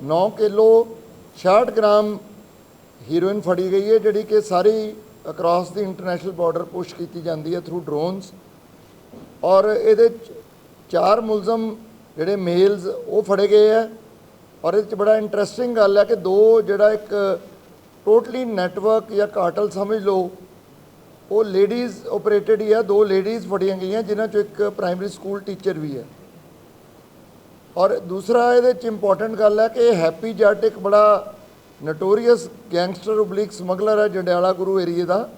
9 kilo 66 gram heroin ਫੜੀ ਗਈ ਹੈ, ਜਿਹੜੀ ਕਿ ਸਾਰੀ ਅਕ੍ਰੋਸ ਦੀ ਇੰਟਰਨੈਸ਼ਨਲ ਬਾਰਡਰ ਪੁਸ਼ ਕੀਤੀ ਜਾਂਦੀ ਹੈ ਥਰੂ ਡਰੋਨਸ ਔਰ ਇਹਦੇ ਚ ਚਾਰ ਮੁਲਜ਼ਮ ਜਿਹੜੇ ਮੇਲਸ ਉਹ ਫੜੇ ਗਏ ਹੈ ਔਰ ਇਹਦੇ ਚ ਬੜਾ ਇੰਟਰਸਟਿੰਗ ਗੱਲ ਹੈ ਕਿ ਦੋ ਜਿਹੜਾ ਇੱਕ ਟੋਟਲੀ ਨੈਟਵਰਕ ਜਾਂ ਕਾਰਟਲ ਸਮਝ ਲਓ, ਉਹ ਲੇਡੀਜ਼ ਆਪਰੇਟਡ ਹੀ ਆ ਦੋ ਲੇਡੀਜ਼ ਫੜੀਆਂ ਗਈਆਂ, ਜਿਨ੍ਹਾਂ ਚੋਂ ਇੱਕ ਪ੍ਰਾਇਮਰੀ ਸਕੂਲ ਟੀਚਰ ਵੀ ਹੈ। ਔਰ ਦੂਸਰਾ ਇਹਦੇ ਚ ਇੰਪੋਰਟੈਂਟ ਗੱਲ ਹੈ ਕਿ ਹੈਪੀ ਜੱਟ ਇੱਕ ਬੜਾ ਨਟੋਰੀਅਸ ਗੈਂਗਸਟਰ ਓਬਲਿਕ ਸਮਗਲਰ ਹੈ ਜੰਡਿਆਲਾ ਗੁਰੂ ਏਰੀਏ ਦਾ,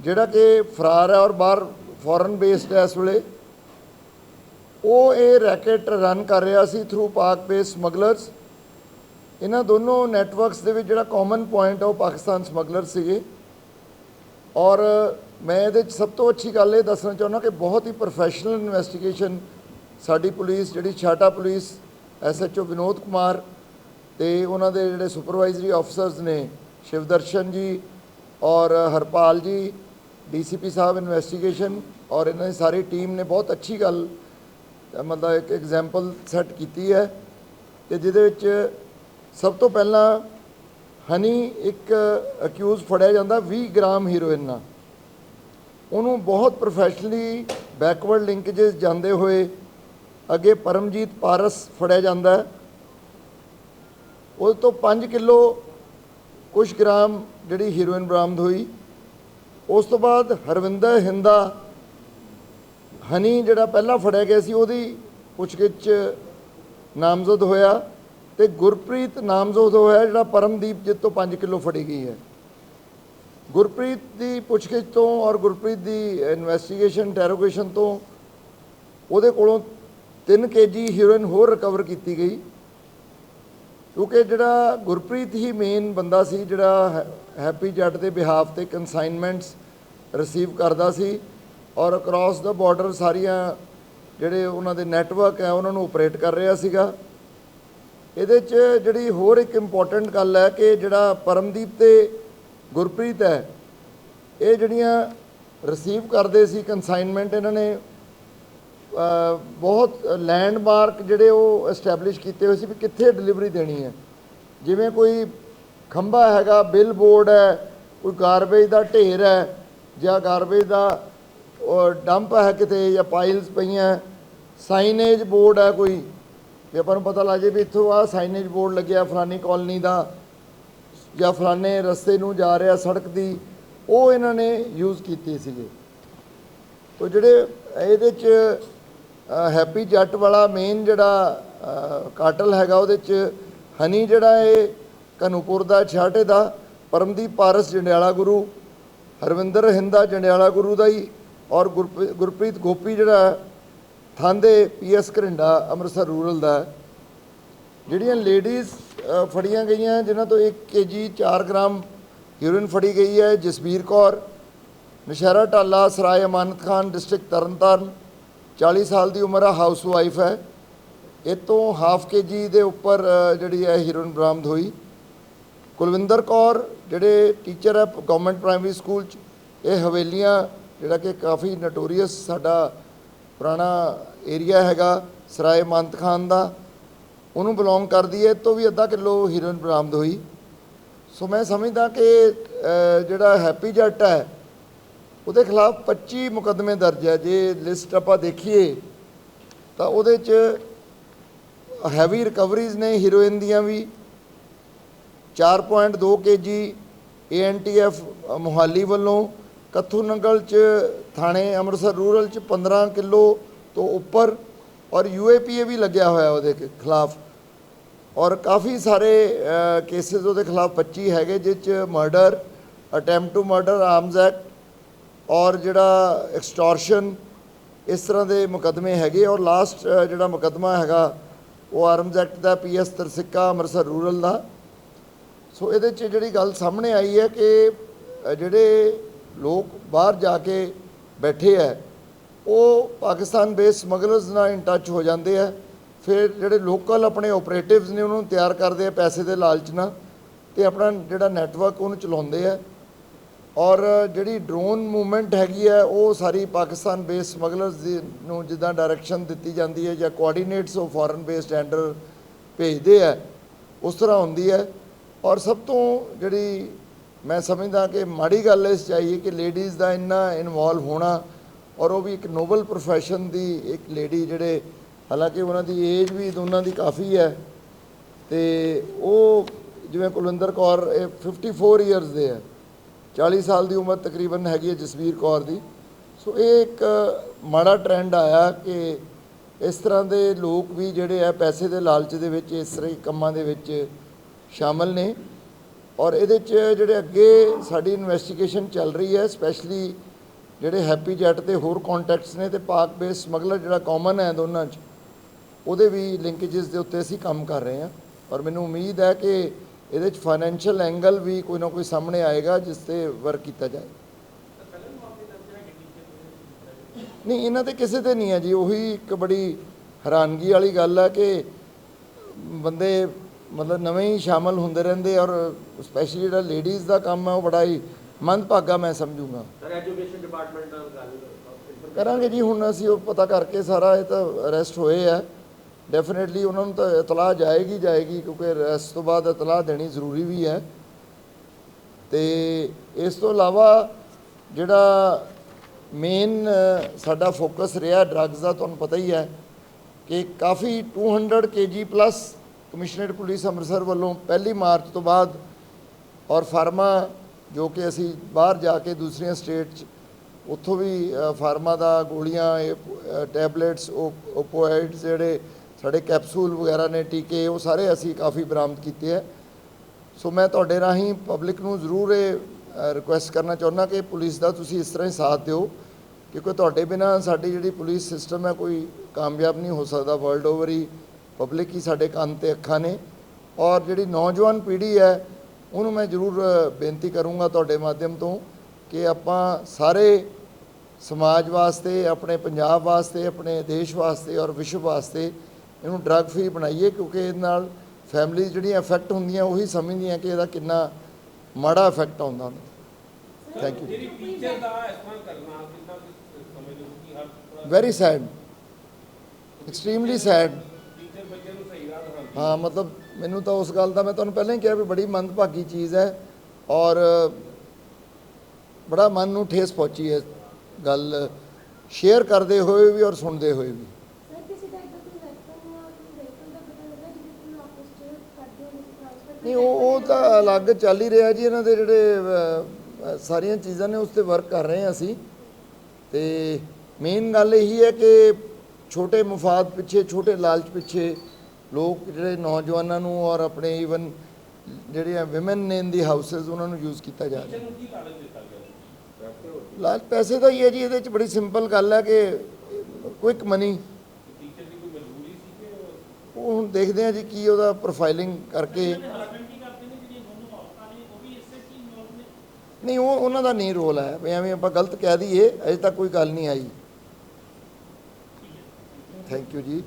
ਜਿਹੜਾ ਕਿ ਫਰਾਰ ਹੈ ਔਰ ਬਾਹਰ ਫੋਰਨ ਬੇਸਡ ਹੈ ਇਸ ਵੇਲੇ। ਉਹ ਇਹ ਰੈਕੇਟ ਰਨ ਕਰ ਰਿਹਾ ਸੀ ਥਰੂ ਪਾਕ ਬੇਸ ਸਮਗਲਰਸ ਇਹਨਾਂ ਦੋਨੋਂ ਨੈਟਵਰਕਸ ਦੇ ਵਿੱਚ ਜਿਹੜਾ ਕਾਮਨ ਪੁਆਇੰਟ ਹੈ ਉਹ ਪਾਕਿਸਤਾਨ ਸਮਗਲਰ ਸੀਗੇ। ਔਰ ਮੈਂ ਇਹਦੇ 'ਚ ਸਭ ਤੋਂ ਅੱਛੀ ਗੱਲ ਇਹ ਦੱਸਣਾ ਚਾਹੁੰਦਾ ਕਿ ਬਹੁਤ ਹੀ ਪ੍ਰੋਫੈਸ਼ਨਲ ਇਨਵੈਸਟੀਗੇਸ਼ਨ ਸਾਡੀ ਪੁਲਿਸ, ਜਿਹੜੀ ਛਾਟਾ ਪੁਲਿਸ, ਐਸਐਚਓ ਵਿਨੋਦ ਕੁਮਾਰ ਤੇ ਉਹਨਾਂ ਦੇ ਜਿਹੜੇ ਸੁਪਰਵਾਈਜ਼ਰੀ ਆਫੀਸਰਸ ਨੇ, ਸ਼ਿਵਦਰਸ਼ਨ ਜੀ ਔਰ ਹਰਪਾਲ ਜੀ, ਡੀਸੀਪੀ ਸਾਹਿਬ ਇਨਵੈਸਟੀਗੇਸ਼ਨ ਔਰ ਇਹਨਾਂ ਦੀ ਸਾਰੀ ਟੀਮ ਨੇ ਬਹੁਤ ਅੱਛੀ ਗੱਲ, ਮਤਲਬ ਇੱਕ ਐਗਜ਼ਾਮਪਲ ਸੈੱਟ ਕੀਤੀ ਹੈ ਕਿ ਜਿਹਦੇ ਵਿੱਚ ਸਭ ਤੋਂ ਪਹਿਲਾਂ ਹਨੀ ਇੱਕ ਅਕਿਊਜ਼ ਫੜਿਆ ਜਾਂਦਾ 20 ਗ੍ਰਾਮ ਹੀਰੋਇਨ ਨਾਲ। ਉਹਨੂੰ ਬਹੁਤ ਪ੍ਰੋਫੈਸ਼ਨਲੀ ਬੈਕਵਰਡ ਲਿੰਕੇजेस ਜਾਂਦੇ ਹੋਏ ਅੱਗੇ ਪਰਮਜੀਤ ਪਾਰਸ ਫੜਿਆ ਜਾਂਦਾ ਹੈ। ਉਹਦੇ ਤੋਂ 5 ਕਿਲੋ ਕੁਛ ਗ੍ਰਾਮ ਜਿਹੜੀ ਹੀਰੋਇਨ ਬਰਾਮਦ ਹੋਈ। ਉਸ ਤੋਂ ਬਾਅਦ ਹਰਵਿੰਦਰ ਹਿੰਦਾ ਹਨੀ ਜਿਹੜਾ ਪਹਿਲਾਂ ਫੜਿਆ ਗਿਆ ਸੀ, ਉਹਦੀ ਪੁੱਛਗਿੱਛ 'ਚ ਨਾਮਜ਼ਦ ਹੋਇਆ ਤੇ ਗੁਰਪ੍ਰੀਤ ਨਾਮਜ਼ਦ ਹੋਇਆ ਜਿਹੜਾ ਪਰਮਦੀਪ ਜਿੱਤ ਤੋਂ 5 ਕਿਲੋ ਫੜੀ ਗਈ ਹੈ। ਗੁਰਪ੍ਰੀਤ ਦੀ ਪੁੱਛਗਿੱਛ ਤੋਂ ਔਰ ਗੁਰਪ੍ਰੀਤ ਦੀ ਇਨਵੈਸਟੀਗੇਸ਼ਨ ਟੈਰੋਗੇਸ਼ਨ ਤੋਂ ਉਹਦੇ ਕੋਲੋਂ 3 ਕੇਜੀ ਹੀਰੋਇਨ ਹੋਰ ਰਿਕਵਰ ਕੀਤੀ ਗਈ। ਕਿਉਂਕਿ ਜਿਹੜਾ ਗੁਰਪ੍ਰੀਤ ਹੀ ਮੇਨ ਬੰਦਾ ਸੀ, ਜਿਹੜਾ ਹੈ- ਹੈਪੀ ਜੱਟ ਦੇ ਬਿਹਾਫ ਤੇ ਕਨਸਾਈਨਮੈਂਟਸ ਰਿਸੀਵ ਕਰਦਾ ਸੀ ਔਰ ਅਕ੍ਰੋਸ ਦਾ ਬਾਰਡਰ ਸਾਰੀਆਂ ਜਿਹੜੇ ਉਹਨਾਂ ਦੇ ਨੈਟਵਰਕ ਹੈ, ਉਹਨਾਂ ਨੂੰ ਆਪਰੇਟ ਕਰ ਰਿਹਾ ਸੀਗਾ। ਇਹਦੇ 'ਚ ਜਿਹੜੀ ਹੋਰ ਇੱਕ ਇੰਪੋਰਟੈਂਟ ਗੱਲ ਹੈ ਕਿ ਜਿਹੜਾ ਪਰਮਦੀਪ ਤੇ ਗੁਰਪ੍ਰੀਤ ਹੈ, ਇਹ ਜਿਹੜੀਆਂ ਰਿਸੀਵ ਕਰਦੇ ਸੀ ਕਨਸਾਈਨਮੈਂਟ ਇਹਨਾਂ ਨੇ ਬਹੁਤ ਲੈਂਡਮਾਰਕ ਜਿਹੜੇ ਉਹ ਐਸਟੈਬਲਿਸ਼ ਕੀਤੇ ਹੋਏ ਸੀ ਵੀ ਕਿੱਥੇ ਡਿਲੀਵਰੀ ਦੇਣੀ ਹੈ। ਜਿਵੇਂ ਕੋਈ ਖੰਭਾ ਹੈਗਾ ਬਿਲ ਬੋਰਡ ਹੈ, ਕੋਈ ਗਾਰਬੇਜ ਦਾ ਢੇਰ ਹੈ, ਜਾਂ ਗਾਰਬੇਜ ਦਾ ਡੰਪ ਹੈ ਕਿਤੇ, ਜਾਂ ਪਾਈਲਸ ਪਈਆਂ ਸਾਈਨੇਜ ਬੋਰਡ ਹੈ ਕੋਈ, ਵੀ ਆਪਾਂ ਨੂੰ ਪਤਾ ਲੱਗ ਜੇ ਵੀ ਇੱਥੋਂ ਆ ਸਾਈਨੇਜ ਬੋਰਡ ਲੱਗਿਆ ਫਲਾਨੀ ਕਾਲਨੀ ਦਾ, ਜਾਂ ਫਲਾਣੇ ਰਸਤੇ ਨੂੰ ਜਾ ਰਿਹਾ ਸੜਕ ਦੀ, ਉਹ ਇਹਨਾਂ ਨੇ ਯੂਜ਼ ਕੀਤੀ ਸੀਗੇ। ਤੋ ਜਿਹੜੇ ਇਹਦੇ ਚ ਹੈਪੀ ਜੱਟ ਵਾਲਾ ਮੇਨ ਜਿਹੜਾ ਕਾਟਲ ਹੈਗਾ ਉਹਦੇ ਚ ਹਨੀ ਜਿਹੜਾ ਇਹ ਕਨੂਪੁਰ ਦਾ, ਛਾਟੇ ਦਾ, ਪਰਮਦੀਪ ਪਾਰਸ ਜੰਡਿਆਲਾ ਗੁਰੂ, ਹਰਵਿੰਦਰ ਹਿੰਦਾ ਜੰਡਿਆਲਾ ਗੁਰੂ ਦਾ ਹੀ, ਔਰ ਗੁਰਪ੍ਰੀ- ਗੁਰਪ੍ਰੀਤ ਗੋਪੀ ਜਿਹੜਾ ਥਾਂਦੇ ਪੀਐਸ ਘਰਿੰਡਾ, ਅੰਮ੍ਰਿਤਸਰ ਰੂਰਲ ਦਾ, ਜਿਹੜੀਆਂ ਲੇਡੀਜ਼ ਫੜੀਆਂ ਗਈਆਂ, ਜਿਨ੍ਹਾਂ ਤੋਂ 1 ਕੇਜੀ 4 ਗ੍ਰਾਮ ਹੀਰੋਇਨ ਫੜੀ ਗਈ ਹੈ, ਜਸਬੀਰ ਕੌਰ, ਨਸ਼ਹਿਰਾ ਟਾਲਾ, ਸਰਾਏ ਅਮਾਨਤ ਖਾਨ ਡਿਸਟ੍ਰਿਕਟ ਤਰਨਤਾਰਨ 40 ਸਾਲ ਦੀ ਉਮਰ ਆ ਹਾਊਸ ਵਾਈਫ ਹੈ। ਇਹ ਤੋਂ ਹਾਫ ਕੇਜੀ ਦੇ ਉੱਪਰ ਜਿਹੜੀ ਹੈ, ਹੀਰੋਇਨ ਬਰਾਮਦ ਹੋਈ। ਕੁਲਵਿੰਦਰ ਕੌਰ, ਜਿਹੜੇ ਟੀਚਰ ਹੈ ਗਵਰਨਮੈਂਟ ਪ੍ਰਾਇਮਰੀ ਸਕੂਲ ਚ, ਇਹ ਹਵੇਲੀਆਂ, ਜਿਹੜਾ ਕਿ ਕਾਫੀ ਨਟੋਰੀਅਸ ਸਾਡਾ ਪੁਰਾਣਾ ਏਰੀਆ ਹੈਗਾ, ਸਰਾਏ ਮੰਤ ਖਾਨ ਦਾ, ਉਹਨੂੰ ਬਿਲੋਂਗ ਕਰਦੀ ਹੈ। ਇਹ ਤੋਂ ਵੀ ਅੱਧਾ ਕਿਲੋ ਹੀਰੋਇਨ ਬਰਾਮਦ ਹੋਈ। ਸੋ ਮੈਂ ਸਮਝਦਾ ਕਿ ਜਿਹੜਾ ਹੈਪੀ ਜੱਟ ਹੈ ਉਹਦੇ ਖਿਲਾਫ 25 ਮੁਕੱਦਮੇ ਦਰਜ ਹੈ। ਜੇ ਲਿਸਟ ਆਪਾਂ ਦੇਖੀਏ, ਤਾਂ ਉਹਦੇ ਚ ਹੈਵੀ ਰਿਕਵਰੀਜ਼ ਨੇ ਹੀਰੋਇਨ ਦੀਆਂ ਵੀ 4.2 ਕੇਜੀ ਏਐਨਟੀਐਫ ਮੁਹਾਲੀ ਵੱਲੋਂ ਕੱਥੂ ਨੰਗਲ ਚ ਥਾਣੇ, ਅੰਮ੍ਰਿਤਸਰ ਰੂਰਲ ਚ 15 ਕਿਲੋ ਤੋਂ ਉੱਪਰ ਔਰ ਯੂਏਪੀਏ ਵੀ ਲੱਗਿਆ ਹੋਇਆ ਉਹਦੇ ਖਿਲਾਫ। ਔਰ ਕਾਫੀ ਸਾਰੇ ਕੇਸਿਸ ਉਹਦੇ ਖਿਲਾਫ 25 ਹੈਗੇ ਜਿਸ ਚ murder attempt to murder arms act ਔਰ ਜਿਹੜਾ ਐਕਸਟੋਰਸ਼ਨ ਇਸ ਤਰ੍ਹਾਂ ਦੇ ਮੁਕੱਦਮੇ ਹੈਗੇ ਔਰ ਲਾਸਟ ਜਿਹੜਾ ਮੁਕੱਦਮਾ ਹੈਗਾ, ਉਹ ਆਰਮਜ਼ ਐਕਟ ਦਾ ਪੀਐਸ ਤਰਸਿੱਕਾ, ਅੰਮ੍ਰਿਤਸਰ ਰੂਰਲ ਦਾ। ਸੋ ਇਹਦੇ 'ਚ ਜਿਹੜੀ ਗੱਲ ਸਾਹਮਣੇ ਆਈ ਹੈ ਕਿ ਜਿਹੜੇ ਲੋਕ ਬਾਹਰ ਜਾ ਕੇ ਬੈਠੇ ਹੈ ਉਹ ਪਾਕਿਸਤਾਨ ਬੇਸ ਸਮਗਲਰਸ ਨਾਲ ਇਨ ਟੱਚ ਹੋ ਜਾਂਦੇ ਆ। ਫਿਰ ਜਿਹੜੇ ਲੋਕਲ ਆਪਣੇ ਆਪਰੇਟਿਵਸ ਨੇ, ਉਹਨਾਂ ਨੂੰ ਤਿਆਰ ਕਰਦੇ ਆ ਪੈਸੇ ਦੇ ਲਾਲਚ ਨਾਲ। ਤੇ ਆਪਣਾ ਜਿਹੜਾ ਨੈਟਵਰਕ ਉਹਨੂੰ ਚਲਾਉਂਦੇ ਆ। ਔਰ ਜਿਹੜੀ ਡਰੋਨ ਮੂਵਮੈਂਟ ਹੈਗੀ ਹੈ, ਉਹ ਸਾਰੀ ਪਾਕਿਸਤਾਨ ਬੇਸ ਸਮਗਲਰਸ ਦੀ ਨੂੰ ਜਿੱਦਾਂ ਡਾਇਰੈਕਸ਼ਨ ਦਿੱਤੀ ਜਾਂਦੀ ਹੈ ਜਾਂ ਕੋਆਰਡੀਨੇਟਸ ਉਹ ਫੋਰਨ ਬੇਸਡ ਐਂਡਰ ਭੇਜਦੇ ਆ ਉਸ ਤਰ੍ਹਾਂ ਹੁੰਦੀ ਹੈ। ਔਰ ਸਭ ਤੋਂ ਜਿਹੜੀ ਮੈਂ ਸਮਝਦਾ ਕਿ ਮਾੜੀ ਗੱਲ ਇਸ ਚਾਹੀਏ ਕਿ ਲੇਡੀਜ਼ ਦਾ ਇੰਨਾ ਇਨਵੋਲਵ ਹੋਣਾ ਔਰ ਉਹ ਵੀ ਇੱਕ ਨੋਬਲ profession ਦੀ ਇੱਕ ਲੇਡੀ ਜਿਹੜੇ ਹਾਲਾਂਕਿ ਉਹਨਾਂ ਦੀ ਏਜ ਵੀ ਦੋਨਾਂ ਦੀ ਕਾਫੀ ਹੈ ਤੇ ਉਹ ਜਿਵੇਂ ਕੁਲਵਿੰਦਰ ਕੌਰ ਇਹ 54 ਇਅਰਸ ਦੇ ਹੈ। 40 ਸਾਲ ਦੀ ਉਮਰ ਤਕਰੀਬਨ ਹੈਗੀ ਹੈ ਜਸਵੀਰ ਕੌਰ ਦੀ। ਸੋ ਇਹ ਇੱਕ ਮਾੜਾ ਟ੍ਰੈਂਡ ਆਇਆ ਕਿ ਇਸ ਤਰ੍ਹਾਂ ਦੇ ਲੋਕ ਵੀ ਜਿਹੜੇ ਆ ਪੈਸੇ ਦੇ ਲਾਲਚ ਦੇ ਵਿੱਚ, ਇਸ ਤਰ੍ਹਾਂ ਕੰਮਾਂ ਦੇ ਵਿੱਚ ਸ਼ਾਮਲ ਨੇ। ਔਰ ਇਹਦੇ 'ਚ ਜਿਹੜੇ ਅੱਗੇ ਸਾਡੀ ਇਨਵੈਸਟੀਗੇਸ਼ਨ ਚੱਲ ਰਹੀ ਹੈ ਸਪੈਸ਼ਲੀ ਜਿਹੜੇ ਹੈਪੀ ਜੈਟ ਤੇ ਹੋਰ ਕੰਟੈਕਟਸ ਨੇ ਤੇ ਪਾਕ ਬੇਸ ਸਮਗਲਰ ਜਿਹੜਾ ਕਾਮਨ ਹੈ ਦੋਨਾਂ 'ਚ, ਉਹਦੇ ਵੀ ਲਿੰਕੇजेस ਦੇ ਉੱਤੇ ਅਸੀਂ ਕੰਮ ਕਰ ਰਹੇ ਹਾਂ। ਔਰ ਮੈਨੂੰ ਉਮੀਦ ਹੈ ਕਿ ਇਹਦੇ 'ਚ ਫਾਈਨੈਂਸ਼ੀਅਲ ਐਂਗਲ ਵੀ ਕੋਈ ਨਾ ਕੋਈ ਸਾਹਮਣੇ ਆਏਗਾ ਜਿਸ ਤੇ ਵਰਕ ਕੀਤਾ ਜਾਏ। ਨਹੀਂ ਇਹਨਾਂ ਤੇ ਕਿਸੇ ਤੇ ਨਹੀਂ ਹੈ ਜੀ। ਉਹੀ ਇੱਕ ਬੜੀ ਹੈਰਾਨਗੀ ਵਾਲੀ ਗੱਲ ਹੈ ਕਿ ਬੰਦੇ ਮਤਲਬ ਨਵੇਂ ਹੀ ਸ਼ਾਮਲ ਹੁੰਦੇ ਰਹਿੰਦੇ ਔਰ ਸਪੈਸ਼ਲੀ ਜਿਹੜਾ ਲੇਡੀਜ਼ ਦਾ ਕੰਮ ਹੈ ਉਹ ਬੜਾ ਹੀ ਮੰਦਭਾਗਾ ਮੈਂ ਸਮਝੂੰਗਾ। ਸਰ ਐਜੂਕੇਸ਼ਨ ਡਿਪਾਰਟਮੈਂਟ ਨਾਲ ਗੱਲ ਕਰਾਂਗੇ। ਜੀ ਹੁਣ ਅਸੀਂ ਉਹ ਪਤਾ ਕਰਕੇ ਸਾਰਾ ਇਹ ਤਾਂ ਅਰੈਸਟ ਹੋਏ ਆ। ਡੈਫੀਨਿਟਲੀ ਉਹਨਾਂ ਨੂੰ ਤਾਂ ਇਤਲਾਹ ਜਾਏਗੀ ਜਾਏਗੀ ਕਿਉਂਕਿ ਅਰੈਸਟ ਤੋਂ ਬਾਅਦ ਇਤਲਾਹ ਦੇਣੀ ਜ਼ਰੂਰੀ ਵੀ ਹੈ। ਤੇ ਇਸ ਤੋਂ ਇਲਾਵਾ ਜਿਹੜਾ ਮੇਨ ਸਾਡਾ ਫੋਕਸ ਰਿਹਾ ਡਰੱਗਸ ਦਾ ਤੁਹਾਨੂੰ ਪਤਾ ਹੀ ਹੈ ਕਿ ਕਾਫੀ 200 KG plus commissionerate police Amritsar ਵੱਲੋਂ ਪਹਿਲੀ ਮਾਰਚ ਤੋਂ ਬਾਅਦ ਔਰ ਫਾਰਮਾ ਜੋ ਕਿ ਅਸੀਂ ਬਾਹਰ ਜਾ ਕੇ ਦੂਸਰੀਆਂ ਸਟੇਟ 'ਚ ਉੱਥੋਂ ਵੀ ਅ, ਫਾਰਮਾ ਦਾ ਗੋਲੀਆਂ ਇਹ, ਅ, ਟੈਬਲੇਟਸ ਓਪੋਇਡਸ ਜਿਹੜੇ ਸਾਡੇ ਕੈਪਸੂਲ ਵਗੈਰਾ ਨੇ, ਟੀਕੇ, ਉਹ ਸਾਰੇ ਅਸੀਂ ਕਾਫੀ ਬਰਾਮਦ ਕੀਤੇ ਹੈ। ਸੋ ਮੈਂ ਤੁਹਾਡੇ ਰਾਹੀਂ ਪਬਲਿਕ ਨੂੰ ਜ਼ਰੂਰ ਇਹ ਰਿਕੁਐਸਟ ਕਰਨਾ ਚਾਹੁੰਦਾ ਕਿ ਪੁਲਿਸ ਦਾ ਤੁਸੀਂ ਇਸ ਤਰ੍ਹਾਂ ਹੀ ਸਾਥ ਦਿਓ ਕਿਉਂਕਿ ਤੁਹਾਡੇ ਬਿਨਾ ਸਾਡੀ ਜਿਹੜੀ ਪੁਲਿਸ ਸਿਸਟਮ ਹੈ, ਕੋਈ ਕਾਮਯਾਬ ਨਹੀਂ ਹੋ ਸਕਦਾ। ਵਰਲਡ ਓਵਰ ਹੀ ਪਬਲਿਕ ਹੀ ਸਾਡੇ ਕੰਨ ਤੇ ਅੱਖਾਂ ਨੇ। ਔਰ ਜਿਹੜੀ ਨੌਜਵਾਨ ਪੀੜ੍ਹੀ ਹੈ, ਉਹਨੂੰ ਮੈਂ ਜ਼ਰੂਰ ਬੇਨਤੀ ਕਰੂੰਗਾ ਤੁਹਾਡੇ ਮਾਧਿਅਮ ਤੋਂ ਕਿ ਆਪਾਂ ਸਾਰੇ ਸਮਾਜ ਵਾਸਤੇ, ਆਪਣੇ ਪੰਜਾਬ ਵਾਸਤੇ, ਆਪਣੇ ਦੇਸ਼ ਵਾਸਤੇ ਔਰ ਵਿਸ਼ਵ ਵਾਸਤੇ ਇਹਨੂੰ ਡਰੱਗ ਫ੍ਰੀ ਬਣਾਈਏ ਕਿਉਂਕਿ ਇਹਦੇ ਨਾਲ ਫੈਮਿਲੀ ਜਿਹੜੀਆਂ ਇਫੈਕਟ ਹੁੰਦੀਆਂ ਉਹੀ ਸਮਝਦੀਆਂ ਕਿ ਇਹਦਾ ਕਿੰਨਾ ਮਾੜਾ ਇਫੈਕਟ ਆਉਂਦਾ ਉਹਨਾਂ। ਥੈਂਕ ਯੂ ਜਿਹੜੀ ਟੀਚਰ ਦਾ ਇਸ ਤਰ੍ਹਾਂ ਕਰਨਾ ਕਿੰਨਾ ਕੁ ਸਮਝਦੇ ਹੋ ਕਿ ਹਰ very sad extremely sad teacher ਬੱਚੇ ਨੂੰ ਸਹੀ ਰਾਹ ਦਿਖਾਉਂਦੀ। ਹਾਂ ਮਤਲਬ ਮੈਨੂੰ ਤਾਂ ਉਸ ਗੱਲ ਦਾ ਮੈਂ ਤੁਹਾਨੂੰ ਪਹਿਲਾਂ ਹੀ ਕਿਹਾ ਵੀ ਬੜੀ ਮੰਦਭਾਗੀ ਚੀਜ਼ ਹੈ ਔਰ ਬੜਾ ਮਨ ਨੂੰ ਠੇਸ ਪਹੁੰਚੀ ਹੈ ਗੱਲ ਸ਼ੇਅਰ ਕਰਦੇ ਹੋਏ ਵੀ ਔਰ ਸੁਣਦੇ ਹੋਏ ਵੀ ਸਰ ਕਿਸੇ ਦਾ ਇਦਾਂ ਕੋਈ ਵੈਪਨ ਜਾਂ ਕੋਈ ਵਹੀਕਲ ਦਾ ਪਤਾ ਲੱਗਾ ਜਿਹਦੇ ਕੋਲ ਆਪਸ ਚ ਕਰਦੇ ਹੋਣ ਟ੍ਰਾਂਸਫਰ ਨਹੀਂ ਉਹ ਉਹ ਤਾਂ ਅਲੱਗ ਚੱਲ ਹੀ ਰਿਹਾ ਜੀ ਇਹਨਾਂ ਦੇ ਜਿਹੜੇ ਸਾਰੀਆਂ ਚੀਜ਼ਾਂ ਨੇ ਉਸ ਤੇ ਵਰਕ ਕਰ ਰਹੇ ਹਾਂ ਅਸੀਂ। ਤੇ ਮੇਨ ਗੱਲ ਇਹੀ ਹੈ ਕਿ ਛੋਟੇ ਮਫਾਦ ਪਿੱਛੇ ਛੋਟੇ ਲਾਲਚ ਪਿੱਛੇ ਲੋਕ ਜਿਹੜੇ ਨੌਜਵਾਨਾਂ ਨੂੰ ਔਰ ਆਪਣੇ ਈਵਨ ਜਿਹੜੀਆਂ ਔਮਨ ਨੇ ਇਨ ਦੀ ਹਾਊਸਸ ਉਹਨਾਂ ਨੂੰ ਯੂਜ਼ ਕੀਤਾ ਜਾ ਰਿਹਾ। ਟੀਚਰ ਨੂੰ ਕੀ ਲਾਲਚ ਦਿੱਤਾ ਗਿਆ? ਲਾਲਚ ਪੈਸੇ ਦਾ ਹੀ ਹੈ ਜੀ ਇਹਦੇ ਵਿੱਚ ਬੜੀ ਸਿੰਪਲ ਗੱਲ ਹੈ ਕਿ ਕੁਇਕ ਮਨੀ ਟੀਚਰ ਦੀ ਕੋਈ ਮਜਬੂਰੀ ਸੀ ਕਿ ਉਹ- ਉਹ ਹੁਣ ਦੇਖਦੇ ਹਾਂ ਜੀ ਕੀ ਉਹਦਾ ਪ੍ਰੋਫਾਈਲਿੰਗ ਕਰਕੇ ਨਹੀਂ, ਉਹ ਉਹਨਾਂ ਦਾ ਨਹੀਂ ਰੋਲ ਹੈ। ਵੀ ਐਵੇਂ ਆਪਾਂ ਗਲਤ ਕਹਿ ਦਈਏ, ਅਜੇ ਤੱਕ ਕੋਈ ਗੱਲ ਨਹੀਂ ਆਈ। ਥੈਂਕ ਯੂ ਜੀ।